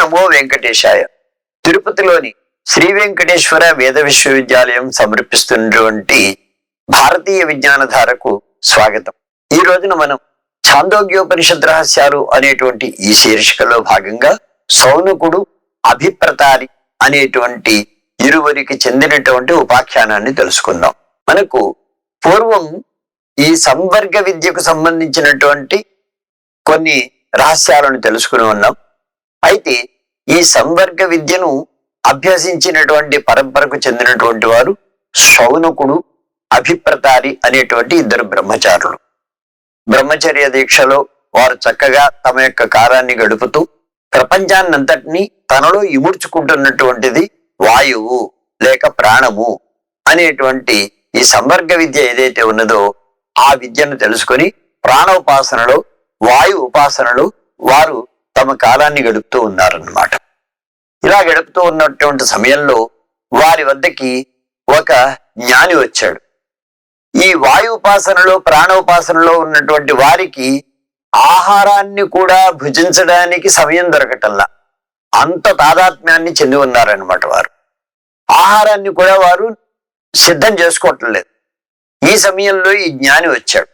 నమో వెంకటేశాయ. తిరుపతిలోని శ్రీ వెంకటేశ్వర వేద విశ్వవిద్యాలయం సమర్పిస్తున్నటువంటి భారతీయ విజ్ఞానధారకు స్వాగతం. ఈ రోజున మనం ఛాందోగ్యోపనిషద్ రహస్యాలు అనేటువంటి ఈ శీర్షికలో భాగంగా సౌనకుడు అభిప్రతారి అనేటువంటి ఇరువురికి చెందినటువంటి ఉపాఖ్యానాన్ని తెలుసుకుందాం. మనకు పూర్వం ఈ సంవర్గ విద్యకు సంబంధించినటువంటి కొన్ని రహస్యాలను తెలుసుకుని ఉన్నాం. అయితే ఈ సంవర్గ విద్యను అభ్యసించినటువంటి పరంపరకు చెందినటువంటి వారు శౌనకుడు అభిప్రతారి అనేటువంటి ఇద్దరు బ్రహ్మచారులు. బ్రహ్మచర్య దీక్షలో వారు చక్కగా తమ యొక్క కాలాన్ని గడుపుతూ ప్రపంచాన్నంతటినీ తనలో ఇముడ్చుకుంటున్నటువంటిది వాయువు లేక ప్రాణము అనేటువంటి ఈ సంవర్గ విద్య ఏదైతే ఉన్నదో ఆ విద్యను తెలుసుకొని ప్రాణోపాసనలో వాయు ఉపాసనలో వారు తమ కాలాన్ని గడుపుతూ ఉన్నారన్నమాట. ఇలా గడుపుతూ ఉన్నటువంటి సమయంలో వారి వద్దకి ఒక జ్ఞాని వచ్చాడు. ఈ వాయు ఉపాసనలో ప్రాణోపాసనలో ఉన్నటువంటి వారికి ఆహారాన్ని కూడా భుజించడానికి సమయం దొరకటంలా అంత తాదాత్మ్యాన్ని చెంది ఉన్నారనమాట వారు. ఆహారాన్ని కూడా వారు సిద్ధం చేసుకోవట్లేదు ఈ సమయంలో ఈ జ్ఞాని వచ్చాడు.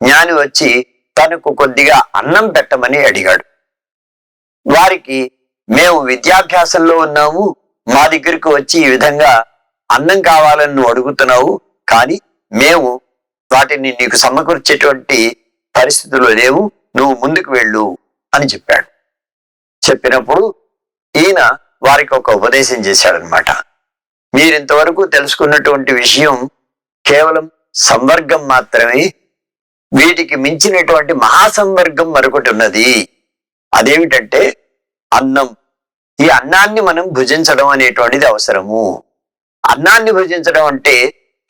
జ్ఞాని వచ్చి తనకు కొద్దిగా అన్నం పెట్టమని అడిగాడు. వారికి మేము విద్యాభ్యాసంలో ఉన్నాము. మా దగ్గరికి వచ్చి ఈ విధంగా అన్నం కావాలని నువ్వు అడుగుతున్నావు. కానీ మేము వాటిని నీకు సమకూర్చేటువంటి పరిస్థితులు లేవు. నువ్వు ముందుకు వెళ్ళు అని చెప్పాడు. చెప్పినప్పుడు ఈయన వారికి ఒక ఉపదేశం చేశాడనమాట మీరింతవరకు తెలుసుకున్నటువంటి విషయం కేవలం సంవర్గం మాత్రమే. వీటికి మించినటువంటి మహాసంవర్గం మరొకటి ఉన్నది. అదేమిటంటే అన్నం. ఈ అన్నాన్ని మనం భుజించడం అనేటువంటిది అవసరము. అన్నాన్ని భుజించడం అంటే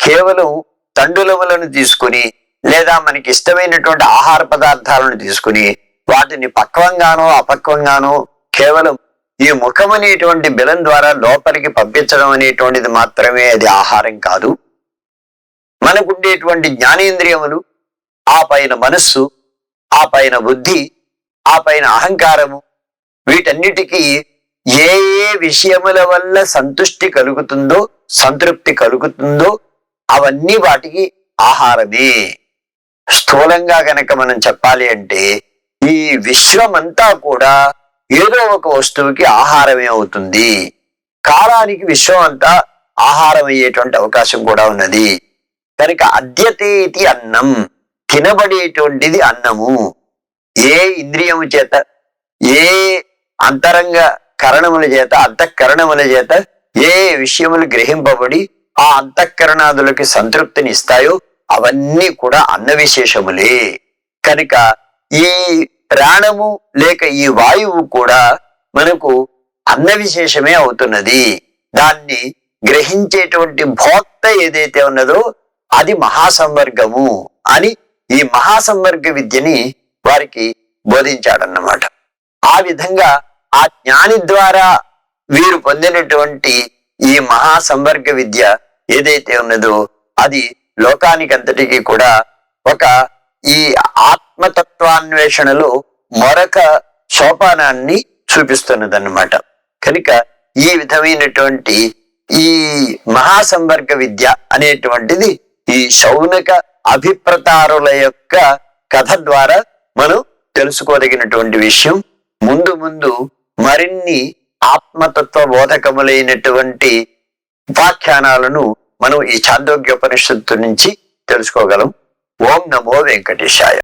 కేవలం తండులములను తీసుకుని లేదా మనకి ఇష్టమైనటువంటి ఆహార పదార్థాలను తీసుకుని వాటిని పక్వంగానో అపక్వంగానో కేవలం ఈ ముఖం అనేటువంటి బెలం ద్వారా లోపలికి పంపించడం అనేటువంటిది మాత్రమే అది ఆహారం కాదు. మనకుండేటువంటి జ్ఞానేంద్రియములు ఆ పైన మనస్సు ఆ పైన బుద్ధి ఆ పైన అహంకారము వీటన్నిటికీ ఏ ఏ విషయముల వల్ల సంతుష్టి కలుగుతుందో సంతృప్తి కలుగుతుందో అవన్నీ వాటికి ఆహారమే. స్థూలంగా గనక మనం చెప్పాలి అంటే ఈ విశ్వమంతా కూడా ఏదో ఒక వస్తువుకి ఆహారమే అవుతుంది. కాలానికి విశ్వం అంతా ఆహారం అయ్యేటువంటి అవకాశం కూడా ఉన్నది. కనుక అద్యతేతి అన్నం తినబడేటువంటిది అన్నము. ఏ ఇంద్రియము చేత ఏ అంతరంగ కరణముల చేత అంతఃకరణముల చేత ఏ విషయములు గ్రహింపబడి ఆ అంతఃకరణాదులకి సంతృప్తిని ఇస్తాయో అవన్నీ కూడా అన్న విశేషములే కనుక ఈ ప్రాణము లేక ఈ వాయువు కూడా మనకు అన్న విశేషమే అవుతున్నది. దాన్ని గ్రహించేటువంటి భోక్త ఏదైతే ఉన్నదో అది మహాసంవర్గము అని ఈ మహాసంవర్గ విద్యని వారికి బోధించాడన్నమాట. ఆ విధంగా ఆ జ్ఞాని ద్వారా వీరు పొందినటువంటి ఈ మహాసంవర్గ విద్య ఏదైతే ఉన్నదో అది లోకానికంతటికీ కూడా ఒక ఈ ఆత్మతత్వాన్వేషణలో మరొక సోపానాన్ని చూపిస్తున్నదన్నమాట. కనుక ఈ విధమైనటువంటి ఈ మహాసంవర్గ విద్య అనేటువంటిది ఈ శౌనక అభిప్రతారుల యొక్క కథ ద్వారా మనం తెలుసుకోదగినటువంటి విషయం ముందు ముందు మరిన్ని ఆత్మతత్వ బోధకములైనటువంటి ఉపాఖ్యానాలను మనం ఈ చాందోగ్యోపనిషత్తు నుంచి తెలుసుకోగలం. ఓం నమో వెంకటేశాయ.